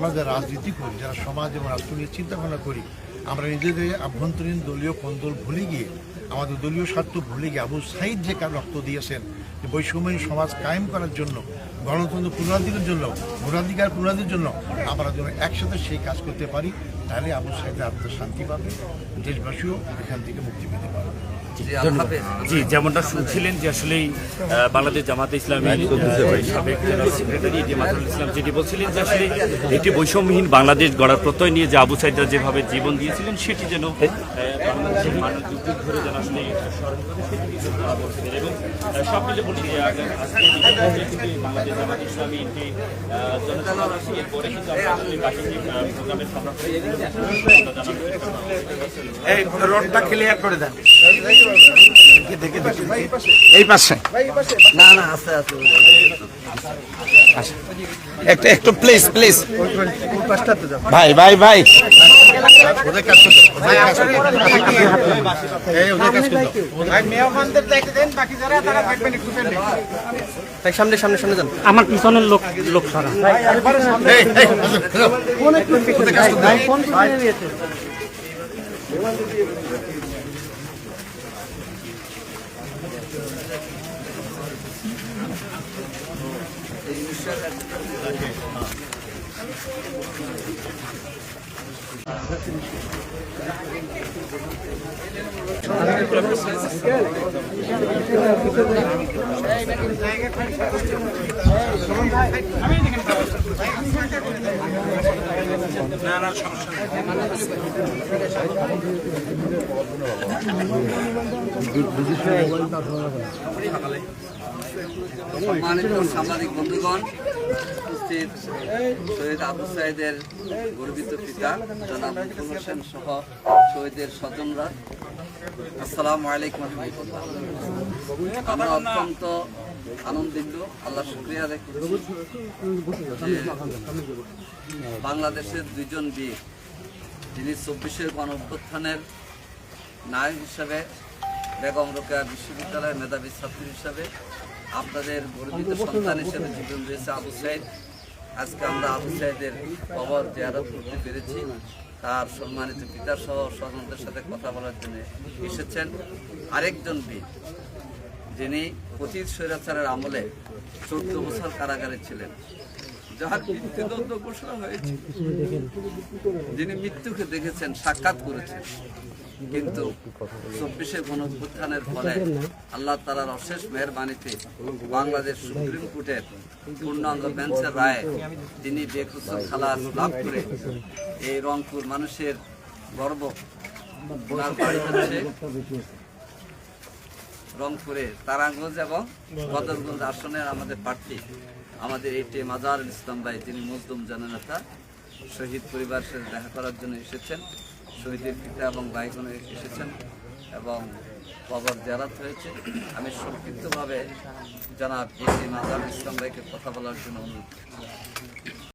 আমরা রাজনীতি করি, যারা সমাজ এবং রাষ্ট্র নিয়ে চিন্তা ভাবনা করি, আমরা নিজেদের আভ্যন্তরীণ দলীয় কোন্দল ভুলে গিয়ে, আমাদের দলীয় স্বার্থ ভুলে গিয়ে আবু সাইদ যে কার রক্ত দিয়েছেন, যে বৈষম্যহীন সমাজ কায়েম করার জন্য, গণতন্ত্র পুনরাধিকার জন্য, ভোটাধিকার পুনরাধিকার জন্য আমরা যেন একসাথে সেই কাজ করতে পারি তাহলে আবু সাইদের আত্মশান্তি পাবে দেশবাসীও এখান থেকে মুক্তি পেতে পারবে। জি যেমনটা শুনছিলেন যে আসলেই বাংলাদেশ জামাতে ইসলামী সাবেক জেনারেল সেক্রেটারি এটি ইসলাম যেটি বলছিলেন যে আসলে একটি বৈষম্যহীন বাংলাদেশ গড়ার প্রত্যয় নিয়ে যে আবু সাইদরা যেভাবে জীবন দিয়েছিলেন সেটি যেন বাংলাদেশের মানুষ যুগ যুগ ধরে যেন আসলে স্মরণ করে সেটি কিন্তু এবং সব মিলে বলি যে বাংলাদেশ জামাতে ইসলামী একটি আছে কিন্তু আমরা আসলে বাকি প্রোগ্রামের এই রোডটা ক্লিয়ার করে দেন। এই পাশে। না না আছে আছে। একটু একটু প্লিজ প্লিজ ভাই ভাই ভাই। সামনে সামনে সামনে আমার পিছনের লোক লোক সরা। এই সম্মানিত সাংবাদিক বন্ধুগণ উপস্থিত শহীদ আবু সাইদের গর্বিত পিতা জনাব হোসেন সহ শহীদের স্বজনরা আসসালামু আলাইকুম রহমতুল্লাহ। অত্যন্ত আনন্দিত, আল্লাহ শুক্রিয়া বাংলাদেশের দুইজন বীর, যিনি চব্বিশের গণ অভ্যুত্থানের নায়ক হিসাবে, বেগম রোকেয়া বিশ্ববিদ্যালয়ের মেধাবী ছাত্রী হিসাবে, আপনাদের গর্বিত সন্তান হিসেবে জীবন রয়েছে আবু সাইদ। আজকে আমরা আবু সাইদের খবর জিয়ারত করতে পেরেছি। তার সম্মানিত পিতা সহ স্বজনদের সাথে কথা বলার জন্য এসেছেন আরেকজন বীর, যিনি অতীত স্বৈরাচারের আমলে চোদ্দ বছর কারাগারে ছিলেন। যাহার মৃত্যুদণ্ড ঘোষণা হয়েছে, যিনি মৃত্যুকে দেখেছেন, সাক্ষাৎ করেছেন। কিন্তু চব্বিশে গণঅভ্যুত্থানের ফলে আল্লাহ তালার অশেষ মেহরবানিতে বাংলাদেশ সুপ্রিম কোর্টের পূর্ণাঙ্গ বেঞ্চের রায়ে তিনি বেকুসল খালাস লাভ করে এই রংপুর মানুষের গর্ব রংপুরে তারাগঞ্জ এবং বদরগঞ্জ আসনের আমাদের প্রার্থী আমাদের এটি মাজার ইসলাম ভাই তিনি মজদুম জননেতা শহীদ পরিবার সাথে দেখা করার জন্য এসেছেন। শহীদের পিতা এবং ভাইগুন এসেছেন এবং কবর জেরাত হয়েছে। আমি সংক্ষিপ্তভাবে জানাব এটি মাজার ইসলাম ভাইকে কথা বলার জন্য অনুরোধ।